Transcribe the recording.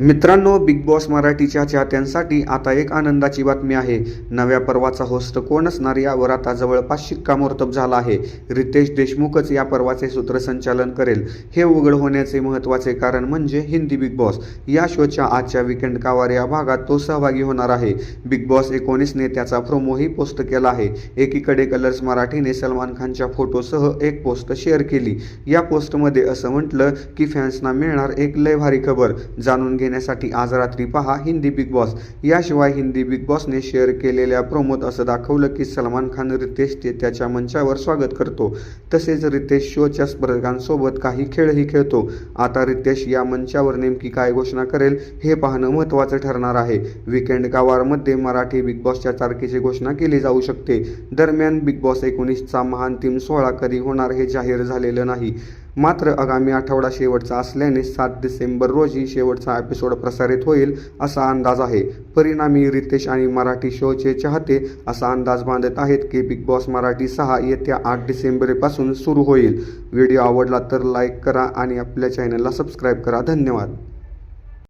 मित्रांनो big boss मराठीच्या चाहत्यांसाठी आता एक आनंदाची बातमी आहे. नव्या पर्वाचा होस्ट कोण असणार यावर आता जवळपास शिक्कामोर्तब झाला आहे. रितेश देशमुखच या पर्वाचे सूत्रसंचालन करेल. हे उघड होण्याचे महत्त्वाचे कारण म्हणजे हिंदी बिग बॉस. या शोच्या आजच्या विकेंड कावार या भागात तो सहभागी होणार आहे. बिग बॉस एकोणीसने त्याचा प्रोमोही पोस्ट केला आहे. एकीकडे कलर्स मराठीने सलमान खानच्या फोटोसह एक पोस्ट शेअर केली. या पोस्टमध्ये असं म्हटलं की फॅन्सना मिळणार एक लय भारी खबर. जाणून घे घेण्यासाठी आज रात्री पहा हिंदी बिग बॉस. याशिवाय हिंदी बिग बॉसने शेअर केलेल्या प्रोमोत असं दाखवलं की सलमान खान रितेश ते त्याच्या मंचावर स्वागत करतो. तसेच रितेश शोच्या स्पर्धकांसोबत काही खेळही खेळतो. आता रितेश या मंचावर नेमकी काय घोषणा करेल हे पाहणं महत्त्वाचं ठरणार आहे. विकेंड कावारमध्ये मराठी बिग बॉसच्या तारखेची घोषणा केली जाऊ शकते. दरम्यान बिग बॉस एकोणीसचा महांतिम सोहळा कधी होणार हे जाहीर झालेलं नाही. मात्र आगामी आठवडा शेवटचा असल्याने सात डिसेंबर रोजी शेवटचा एपिसोड प्रसारित होईल असा अंदाज आहे. परिणामी रितेश आणि मराठी शोचे चाहते असा अंदाज बांधत आहेत की बिग बॉस मराठी सहा येत्या आठ डिसेंबरपासून सुरू होईल. व्हिडिओ आवडला तर लाईक करा आणि आपल्या चॅनलला सबस्क्राईब करा. धन्यवाद.